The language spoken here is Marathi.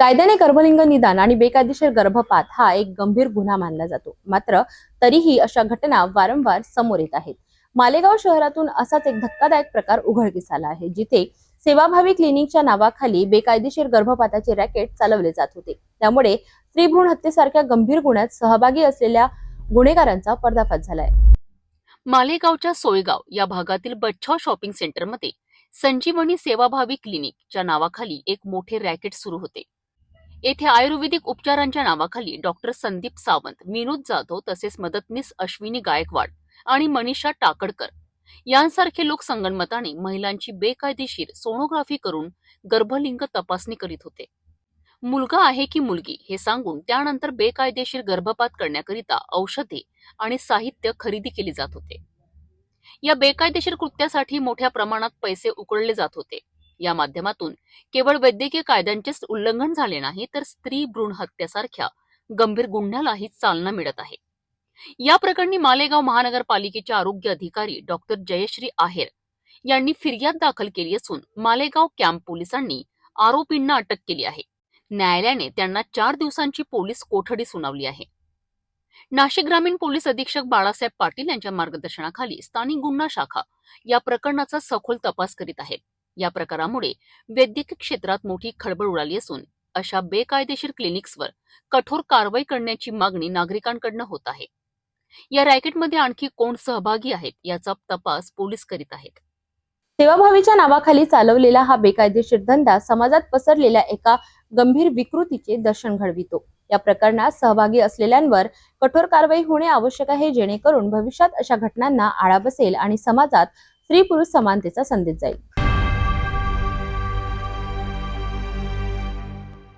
कायद्याने गर्भलिंग निदान आणि बेकायदेशीर गर्भपात हा एक गंभीर गुन्हा मानला जातो. मात्र तरीही अशा घटना वारंवार समोर येत आहेत. मालेगाव शहरातून असाच एक धक्कादायक प्रकार उघडकीस आला आहे जिथे सेवाभावी क्लिनिकच्या नावाखाली बेकायदेशीर गर्भपाताचे रॅकेट चालवले जात होते. त्यामुळे स्त्रीभ्रूण हत्येसारख्या गंभीर गुन्ह्यात सहभागी असलेल्या गुन्हेगारांचा पर्दाफाश झालाय. मालेगावच्या सोयगाव या भागातील बच्छाव शॉपिंग सेंटरमध्ये संजीवनी सेवाभावी क्लिनिकच्या नावाखाली एक मोठे रॅकेट सुरू होते. येथे आयुर्वेदिक उपचारांच्या नावाखाली डॉक्टर संदीप सावंत विनोद जाधव तसेच मदतनीस अश्विनी गायकवाड आणि मनीषा टाकडकर यांसारखे लोक संगणमताने महिलांची बेकायदेशीर सोनोग्राफी करून गर्भलिंग तपासणी करीत होते. मुलगा आहे की मुलगी हे सांगून त्यानंतर बेकायदेशीर गर्भपात करण्याकरिता औषधे आणि साहित्य खरेदी केली जात होते. या बेकायदेशीर कृत्यासाठी मोठ्या प्रमाणात पैसे उकळले जात होते. या माध्यमातून केवळ वैद्यकीय कायद्यांचेच उल्लंघन झाले नाही तर स्त्री भ्रूण हत्यासारख्या गंभीर गुन्ह्यालाही चालना मिळत आहे. या प्रकरणी मालेगाव महानगरपालिकेचे आरोग्य अधिकारी डॉक्टर जयश्री आहेर यांनी फिर्याद दाखल केली असून मालेगाव कॅम्प पोलिसांनी आरोपींना अटक केली आहे. न्यायालयाने त्यांना चार दिवसांची पोलीस कोठडी सुनावली आहे. नाशिक ग्रामीण पोलीस अधीक्षक बाळासाहेब पाटील यांच्या मार्गदर्शनाखाली स्थानिक गुन्हा शाखा या प्रकरणाचा सखोल तपास करीत आहे या प्रकारामुळे वैद्यकीय क्षेत्रात मोठी खळबळ उडाली असून अशा बेकायदेशीर क्लिनिक्सवर कठोर कारवाई करण्याची मागणी नागरिकांकडनं होत आहे. या रॅकेटमध्ये आणखी कोण सहभागी आहेत याचा तपास पोलीस करीत आहेत. सेवाभावीच्या नावाखाली चालवलेला हा बेकायदेशीर धंदा समाजात पसरलेल्या एका गंभीर विकृतीचे दर्शन घडवितो. या प्रकरणात सहभागी असलेल्यांवर कठोर कारवाई होणे आवश्यक आहे जेणेकरून भविष्यात अशा घटनांना आळा बसेल आणि समाजात स्त्री पुरुष समानतेचा संदेश जाईल.